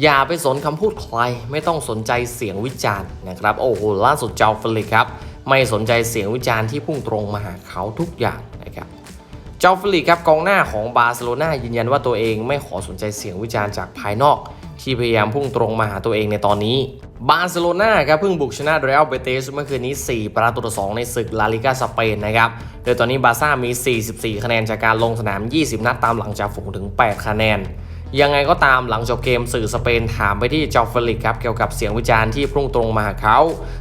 อย่าไปสนคำพูดใคร ไม่ต้องสนใจเสียงวิจารณ์นะครับ โอ้โหล่าสุดเจ้าฟลิกครับ ไม่สนใจเสียงวิจารณ์ที่พุ่งตรงมาหาเขาทุกอย่างนะครับ เจ้าฟลิกครับกองหน้าของบาร์เซโลนายืนยันว่าตัวเองไม่ขอสนใจเสียงวิจารณ์จากภายนอก ที่พยายามพุ่งตรงมาหาตัวเองในตอนนี้ บาร์เซโลนาครับเพิ่งบุกชนะเรอัลเบเตสเมื่อคืนนี้ 4 ประตูต่อ2ในศึกลาลิกาสเปนนะครับ โดยตอนนี้บาร์ซ่ามี 44 คะแนนจากการลงสนาม 20 นัดตามหลังจากฝูงถึง 8 คะแนน ยังไงก็ตามหลังจบเกมสื่อสเปนถามไปที่จ้าเฟลิกครับเกี่ยวกับเสียงวิจารณ์ที่พุ่งตรงมาหาเขา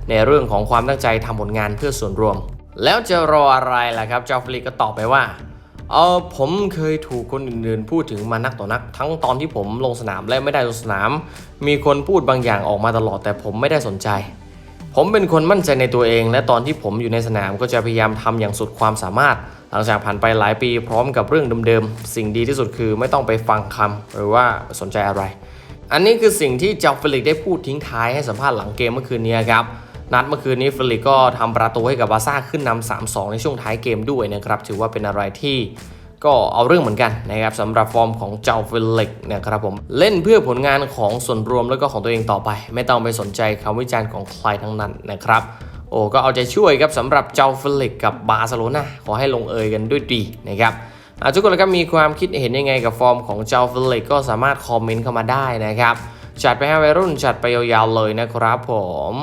ในเรื่องของความตั้งใจทำผลงานเพื่อส่วนรวม แล้วจะรออะไรล่ะครับจ้าเฟลิกก็ตอบไปว่าเออผมเคยถูกคนอื่นๆ พูดถึงมานักต่อนัก ทั้งตอนที่ผมลงสนามและไม่ได้ลงสนาม มีคนพูดบางอย่างออกมาตลอดแต่ผมไม่ได้สนใจ ผมเป็นคนมั่นใจในตัวเอง และตอนที่ผมอยู่ในสนามก็จะพยายามทำอย่างสุดความสามารถ หลังจากผ่านไปหลายปีพร้อมกับเรื่องเดิมๆ สิ่งดีที่สุดคือไม่ต้องไปฟังคำหรือว่าสนใจอะไร อันนี้คือสิ่งที่เจ้าเฟลิกซ์ได้พูดทิ้งท้ายให้สัมภาษณ์หลังเกมเมื่อคืนนี้ครับ นัดเมื่อคืนนี้เฟลิกก็ทำประตูให้กับบาซ่าขึ้นนำ3-2 ในช่วงท้ายเกมด้วยนะครับ ถือว่าเป็นอะไรที่ ก็เอาเรื่องเหมือนกันนะครับสำหรับฟอร์มของเจ้าเฟลิกนะครับผมเล่นเพื่อผลงานของส่วนรวมแล้วก็ของตัวเองต่อไป ไม่ต้องไปสนใจคำวิจารณ์ของใครทั้งนั้นนะครับโอ้ก็เอาใจช่วยครับสำหรับเจ้าเฟลิกกับบาร์เซโลนาขอให้ลงเอยกันด้วยดีนะครับทุกคนแล้วก็มีความคิดเห็นยังไงกับฟอร์มของเจ้าเฟลิกก็สามารถคอมเมนต์เข้ามาได้นะครับจัดไปให้วัยรุ่นจัดไปยาวๆเลยนะครับผม